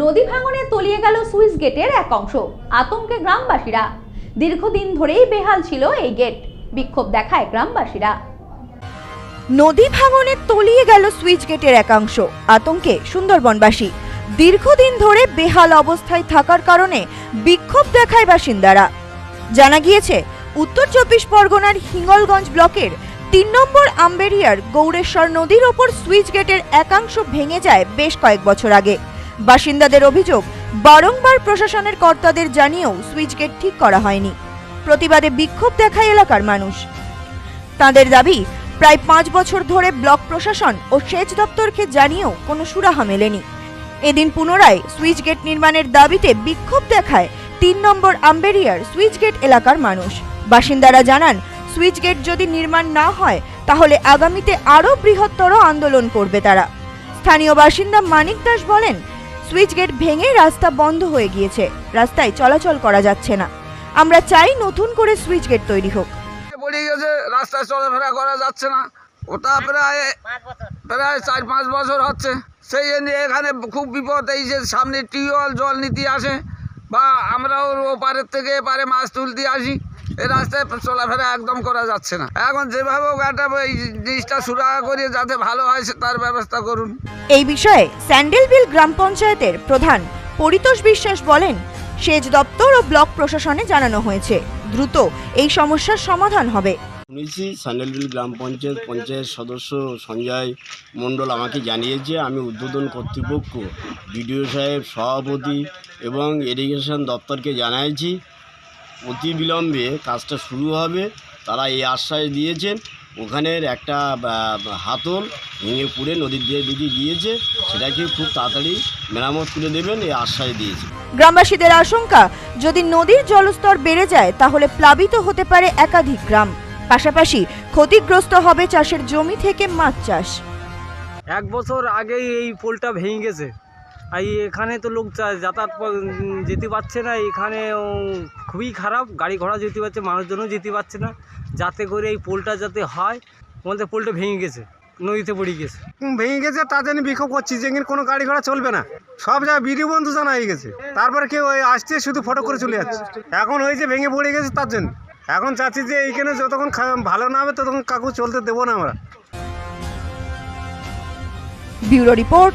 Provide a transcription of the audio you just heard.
নদী ভাঙনে তলিয়ে গেল সুইস গেটের এক অংশ, আতঙ্কে গ্রামবাসীরা। দীর্ঘদিন ধরেই বেহাল ছিল এই গেট, বিক্ষোভ দেখায় গ্রামবাসীরা। নদী ভাঙনে তলিয়ে গেল সুইচ গেটের একাংশ আতঙ্কে সুন্দরবনবাসী। দীর্ঘদিন ধরে বেহাল অবস্থায় থাকার কারণে বিক্ষোভ দেখায় বাসিন্দারা। জানা গিয়েছে, উত্তর চব্বিশ পরগনার হিঙ্গলগঞ্জ ব্লকের তিন নম্বর আম্বেরিয়ার গৌরেশ্বর নদীর ওপর সুইচ গেটের একাংশ ভেঙে যায় বেশ কয়েক বছর আগে। বাসিন্দাদের অভিযোগ, বারংবার প্রশাসনের কর্তাদের জানিয়েও সুইচ গেট ঠিক করা হয়নি। প্রতিবাদে বিক্ষোভ দেখায় এলাকার মানুষ। তাদের দাবি, প্রায় পাঁচ বছর ধরে ব্লক প্রশাসন ও সেচ দপ্তরকে জানিয়েও কোনো সুরাহা মেলেনি। এদিন পুনরায় সুইচ গেট নির্মাণের দাবিতে বিক্ষোভ দেখায় তিন নম্বর আম্বেরিয়ার সুইচ গেট এলাকার মানুষ। বাসিন্দারা জানান সুইচ গেট যদি নির্মাণ না হয়, তাহলে আগামীতে আরও বৃহত্তর আন্দোলন করবে তারা। স্থানীয় বাসিন্দা মানিক দাস বলেন সুইচ গেট ভেঙে রাস্তা বন্ধ হয়ে গিয়েছে। রাস্তায় চলাচল করা যাচ্ছে না। আমরা চাই নতুন করে সুইচ গেট তৈরি হোক। পড়ে গেছে, রাস্তায় চলাফেরা করা যাচ্ছে না। ওটা প্রায় প্রায় চার পাঁচ বছর হচ্ছে। সেই নিয়ে এখানে খুব বিপদ, এই যে সামনে টিউবওয়েল, জল নিতে আসে। বা আমরাও ওপারের থেকে এপারে মাছ তুলতে আসি। এই রাস্তায় চলাফেরা একদম করা যাচ্ছে না। এখন যেভাবে একটা এই জিনিসটা সুরাহা করে যাতে ভালো হয় সে তার ব্যবস্থা করুন। এই বিষয়ে স্যান্ডেলবিল গ্রাম পঞ্চায়েতের প্রধান পরিতোষ বিশ্বাস বলেন সেচ দপ্তর ও ব্লক প্রশাসনে জানানো হয়েছে দ্রুত এই সমস্যার সমাধান হবে। শুনেছি স্যান্ডেলবিল গ্রাম পঞ্চায়েত পঞ্চায়েত সদস্য সঞ্জয় মণ্ডল আমাকে জানিয়েছে আমি উদ্বোধন কর্তৃপক্ষ বিডিও সাহেব সভাপতি এবং ইরিগেশন দপ্তরকে জানিয়েছি অতি বিলম্বে কাজটা শুরু হবে। তারা এই আশ্বাস দিয়েছেন ওখানের একটা হাতল ভেঙে পুড়ে নদীর দিয়ে দিকে গিয়েছে সেটাকে খুব তাড়াতাড়ি মেরামত করে দেবেন এই আশ্বাস দিয়েছে। গ্রামবাসীদের আশঙ্কা যদি নদীর জলস্তর বেড়ে যায় তাহলে প্লাবিত হতে পারে একাধিক গ্রাম। পাশাপাশি ক্ষতিগ্রস্ত হবে চাষের জমি থেকে মাছ চাষ। এক বছর আগেই এই পোলটা ভেঙে গেছে। আর এই এখানে তো লোক যাতায়াত প- যেতে পারছে না। এখানে খুবই খারাপ। গাড়ি ঘোড়া যেতে পারছে মানুষজনও যেতে পারছে না। যাতে করে এই পোলটা যাতে হয় আমাদের পোলটা ভেঙে গেছে নদীতে পড়ে গেছে। হুম, ভেঙে গেছে তার জন্য বিক্ষোভ করছি। যে কোনো গাড়ি ঘোড়া চলবে না। সব জায়গায় বিডিও বন্ধু জানা হয়ে গেছে। তারপরে কেউ ওই আসছে শুধু ফটো করে চলে যাচ্ছে। এখন হয়েছে ভেঙে পড়ে গেছে তার জন্য। এখন চাচ্ছি যে এইখানে যতক্ষণ ভালো না হবে ততক্ষণ কাকু চলতে দেবো না আমরা। Bureau report